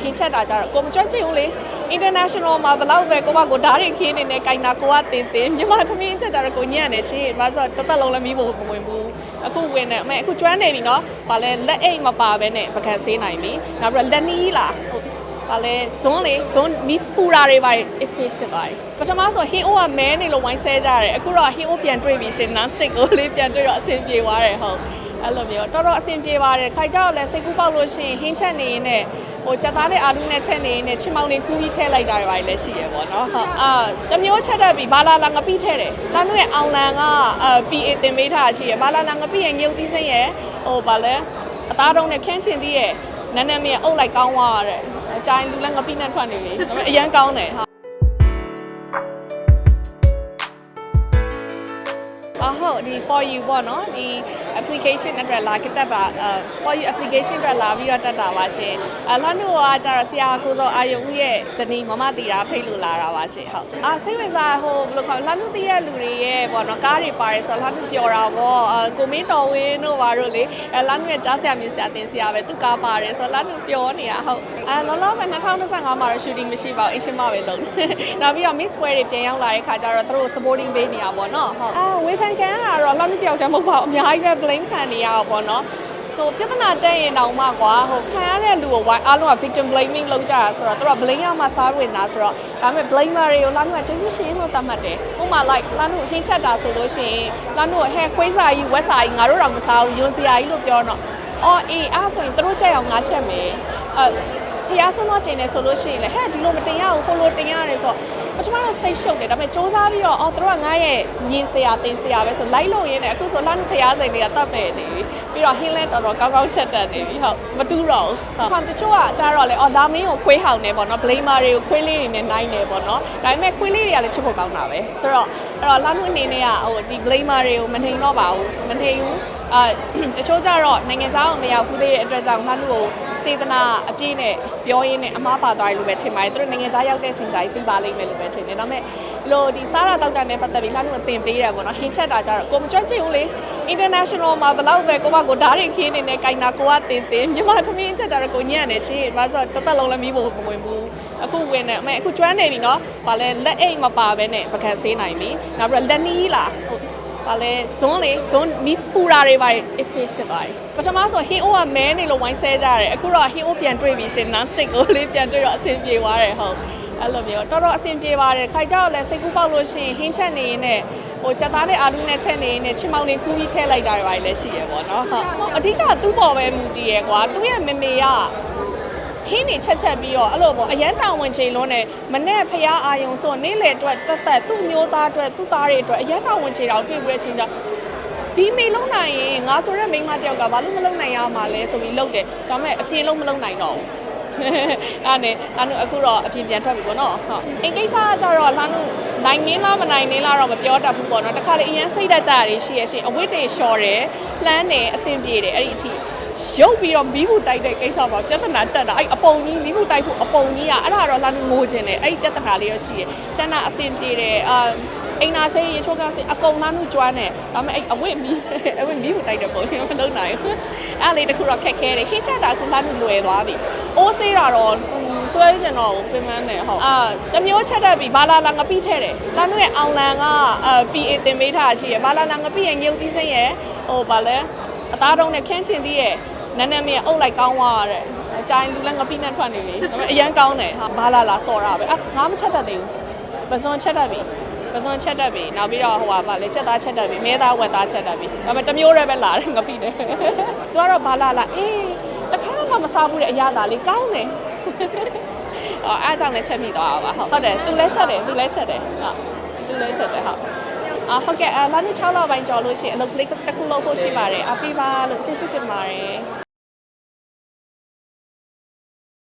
ဟင်းချက်တာကြတော့ကိုမကြွကြည့်ဘူးလေ international မှာဘယ်လောက်ပဲကိုကကိုဓာတ်ရိခင်းနေနဲ့ကင်တာကိုကတင်တင်မြန်မာသမီးချက်တာတော့ကိုညံ့နေရှင်းဘာလို့ဆိုတော့တစ်သက်လုံးလည်းမီးဖို့မဝင်ဘူးအခုဝင်နေအမေအခုကျွမ်းနေပြီနော်ဘာလဲလက်အိတ်မပါဘဲနဲ့ပကံဆေးနိုင်ပြီနောက်ပြီးတော့လက်နီးလာဟုတ်ဘာလဲဇွန်းလေဇွန်းမီးပူတာတွေပါအစ်စစ်ဖြစ်သွားပြီပထမဆိုဟင်းအိုးကမဲနေလို့ဝိုင်းဆဲကြတယ်အခုတော့ဟင်းအိုးပြန်တွေ့ပြီရှင် non stick ကိုလေးပြန်တွေ့တော့အဆင်ပြေသွားတယ်ဟုတ် အဲ့လိုမျိုးတော်တော်အဆင်ပြေပါတယ်ခိုင်ကြောက်လည်းစိတ်ကူးပေါက်လို့ရှိရင်ဟင်းချက်နေရင်လည်းဟိုချက်သားတဲ့အာလူနဲ့ချက်နေရင်လည်းချင်မောင်လေးခူးပြီးထည့်လိုက်တာတွေပါလည်းရှိရပေါ့နော်ဟုတ်အာတစ်မျိုးချက်တတ်ပြီးဘာလာလာငပိထည့်တယ်လမ်းတို့ရဲ့အောင်လန်ကအာ PA တင်ပေးထားရှိရဘာလာလာငပိရဲ့ငြုပ်သီးစိမ့်ရဲ့ဟိုဘာလဲအသားတုံးနဲ့ခန်းချင်သီးရဲ့နန်းနန်းမင်းအုပ်လိုက်ကောင်းသွားတဲ့အကြိုင်လူလည်းငပိနဲ့ထွက်နေလေဒါပေမဲ့အရန်ကောင်းတယ်ဟာအဟုတ်ဒီ for you ပေါ့နော်ဒီ application အတွက်လာကတက်ပါအဲ for you application အတွက်လာပြီးတော့တက်တာပါရှင်အလှမ်းတို့ကကြတော့ဆရာကိုစောအာယုံဦးရဲ့ဇနီးမမတီတာဖိတ်လို့လာတာပါရှင်ဟုတ်အာစိတ်ဝင်စားဟိုဘယ်လိုခေါ်လှမ်းတို့တည့်ရလူတွေရဲ့ပေါ့နော်ကားတွေပါတယ်ဆိုတော့လှမ်းတို့ပျော်တာပေါ့အကိုမင်းတော်ဝင်းတို့ဘာတို့လေအဲလှမ်းတို့ရဲ့ကြားဆရာမြင်ဆရာတင်ဆရာပဲသူကားပါတယ်ဆိုတော့လှမ်းတို့ပျော်နေတာဟုတ်အဲလောလောဆယ်2025မှာတော့ shooting မရှိပါဘူးအရှင်မပဲလုပ်တယ်နောက်ပြီးတော့ miss ပွဲတွေပြန်ရောက်လာတဲ့ခါကျတော့သူတို့ supporting ပေးနေတာပေါ့နော်ဟုတ်အာဝေဖန်ကန်ကတော့လှမ်းတို့တယောက်တည်းမဟုတ်ပါဘူးအများကြီးပဲ blame ခံနေရတော့ပေါ့နော်ဟိုပြဿနာတက်ရင်တောင်မှကွာဟိုခံရတဲ့လူကိုဝိုင်းအားလုံးက victim blaming လုပ်ကြတာဆိုတော့သူတို့က blame ရမှစားဝင်တာဆိုတော့ဒါပေမဲ့ blamer တွေကိုလာနုကကျေးဇူးရှင်လို့သတ်မှတ်တယ်ဥပမာ like လာနုဟင်းချက်တာဆိုလို့ရှိရင်လာနုဟဲခွေးစာကြီးဝက်စာကြီးငါတို့တော့မစားဘူးယွန်စရာကြီးလို့ပြောတော့အော်အေးအားဆိုရင်သူတို့ချက်အောင်ငါချက်မယ်အဲဖျားဆုံးတော့ကျင်နေဆိုလို့ရှိရင်လည်းဟဲ့ဒီလိုမတင်ရဘူးဟိုလိုတင်ရတယ်ဆိုတော့ ပထမတော့စိတ်ရှုပ်တယ်ဒါပေမဲ့စူးစမ်းပြီးတော့အော်သူတို့ကငါရဲ့မြင်စရာတင်စရာပဲဆိုလိုက်လို့ရင်းနဲ့အခုဆိုလာနုဖျားစိန်တွေကတတ်ပဲနေပြီပြီးတော့ဟင်းလဲတော်တော်ကောင်းကောင်းချက်တတ်နေပြီဟုတ်မတူတော့ဘူးဟုတ်တချို့ကကြားတော့လေအော်ဒါမင်းကိုခွေးဟောင်နေပေါ့နော် blamer တွေကိုခွေးလေးတွေနဲ့နိုင်နေပေါ့နော်ဒါပေမဲ့ခွေးလေးတွေကလည်းချစ်ဖို့ကောင်းတာပဲဆိုတော့အဲ့တော့လာနုအနေနဲ့ကဟိုဒီ blamer တွေကိုမနှိမ်တော့ပါဘူးမနှိမ်ဘူးအာတချို့ကြတော့နိုင်ငံခြားအောင်မရောက်ဘူးသေးတဲ့အတွက်ကြောင့်လာနုကို စေတနာအပြည့်နဲ့ပြောရင်းနဲ့အမားပါသွားတယ်လို့ပဲထင်ပါတယ်သူတို့နိုင်ငံခြားရောက်တဲ့အချိန်ကျရင်သိပါလိမ့်မယ်လို့ပဲထင်တယ်ဒါပေမဲ့လို့ဒီစားတာတောက်တာနဲ့ပတ်သက်ပြီးလာနုအသင်ပေးတယ်ပေါ့နော်ဟင်းချက်တာကြတော့ကိုမကြွကြည့်ဘူးလေ international မှာဘယ်လောက်ပဲကိုကကိုဓာတ်ရိခင်းနေနဲ့ကင်တာကိုကတင်တင်မြန်မာသမီးချက်တာတော့ကိုညံ့နေရှင်းဘာလို့ဆိုတော့တစ်သက်လုံးလည်းမီးဖို့မဝင်ဘူးအခုဝင်နေအမေအခုကျွမ်းနေပြီနော်ဘာလဲလက်အိတ်မပါဘဲနဲ့ပကံဆေးနိုင်ပြီနောက်ပြီးတော့လက်နီးလာဟုတ် ဘာလဲဇွန်းလေဇွန်းမီးပူတာတွေပါအစ်စစ်ဖြစ်သွားပြီပထမဆိုဟင်းအိုးကမဲနေလို့ဝိုင်းဆဲကြတယ်အခုတော့ဟင်းအိုးပြန်တွေ့ပြီရှင် non stick ကိုလေးပြန်တွေ့တော့အဆင်ပြေသွားတယ်ဟုတ်အဲ့လိုမျိုးတော်တော်အဆင်ပြေပါတယ်ခိုင်ကြောက်လည်းစိတ်ကူးပေါက်လို့ရှိရင်ဟင်းချက်နေရင်လည်းဟိုချက်သားတဲ့အာလူနဲ့ချက်နေရင်လည်းချင်မောင်လေးခူးပြီးထည့်လိုက်တာတွေပါလည်းရှိရပေါ့နော်ဟုတ်အဓိကသူ့ပေါ်ပဲမူတည်ရယ်ကွာသူ့ရဲ့မေမေကဟ င်းနေချက်ချက်ပြီးတော့အဲ့လိုပေါ့အရန်တောင်ဝင်ချိန်လုံးနဲ့မနဲ့ဖျားအာယုံဆိုနေ့လေအတွက်တက်တက်သူ့မျိုးသားအတွက်သူ့သားတွေအတွက်အရန်တောင်ဝင်ချိန်တော့တွေ့ပြီးတဲ့ချိန်ကျဒီမေလုံးနိုင်ရင်ငါဆိုတဲ့မိန်းမတယောက်ကဘာလို့မလုံနိုင်ရမှာလဲဆိုပြီးလုပ်တယ်ဒါပေမဲ့အပြေလုံးမလုံနိုင်တော့ဘူးအဲ့နဲ့အဲ့တော့အခုတော့အပြင်ပြန်ထွက်ပြီပေါ့နော်ဟုတ်အင်ကိစ္စကကြတော့လှမ်းလို့နိုင်ငင်းလားမနိုင်ငင်းလားတော့မပြောတတ်ဘူးပေါ့နော်တခါလေအရင်စိတ်တက်ကြရရှိရရှိအဝတ်တွေလျှော်တယ်လှမ်းတယ်အဆင်ပြေတယ်အဲ့ဒီအထိ ရုပ်ပြီးတော့မီးဘူးတိုက်တဲ့ကိစ္စမှာပြဿနာတက်တာအဲ့အပုံကြီးမီးဘူးတိုက်ဖို့အပုံကြီးอ่ะအဲ့ဒါတော့လာငိုခြင်းတယ်အဲ့ပြဿနာလေးရရှိရကျန်တာအဆင်ပြေတယ်အာအိမ်နာဆေးရေချိုးကဆေးအကုန်သားနုကျွမ်းတယ်ဒါပေမဲ့အဲ့အဝတ်မီးအဝတ်မီးဘူးတိုက်တဲ့ပုံကြီးမလုပ်နိုင်ဘူးအဲ့လေးတခုတော့ခက်ခဲတယ်ခင်းချက်တာခုလာနုလွယ်သွားပြီအိုးဆေးတာတော့ဆွဲကျင်တော့ပြင်မန်းတယ်ဟုတ်အာတမျိုးချက်တတ်ပြီဘာလာလာငပိထဲတယ်လာနုရဲ့အောင်လန်ကအာ PA တင်ပေးထားရှိရဘာလာလာငပိရဲ့ငြုပ်သီးစိမ့်ရဲ့ဟိုဘာလဲ အသားတုံးနဲ့ခန်းချင်သီးရဲ့နန်းနန်းမင်းအုပ်လိုက်ကောင်းသွားတဲ့အကြိုင်လူလည်းငပိနဲ့ထွက်နေပြီဒါပေမဲ့အရန်ကောင်းတယ်ဟာဘာလာလာစော်တာပဲအာငါမချက်တတ်သေးဘူးပဇွန်ချက်တတ်ပြီပဇွန်ချက်တတ်ပြီနောက်ပြီးတော့ဟိုပါဗာလေချက်သားချက်တတ်ပြီမဲသားဝက်သားချက်တတ်ပြီဒါပေမဲ့တစ်မျိုးတည်းပဲလာတယ်ငပိတယ်သူကတော့ဘာလာလာအေးတခါမှမစားဘူးတဲ့အရာသာလေးကောင်းတယ်အော်အားကြောင့်လည်းချက်မိသွားတာပါဟုတ်ဟုတ်တယ်သူလည်းချက်တယ်သူလည်းချက်တယ်ဟုတ်သူလည်းချက်တယ်ဟုတ် အာဟုတ်ကဲ့အာလာနေ6လပိုင်းကြော်လို့ရှိရင်အလုပ်ကလေးတစ်ခုလုပ်ဖို့ရှိပါတယ်အပြပါလို့ကျေးဇူးတင်ပါတယ်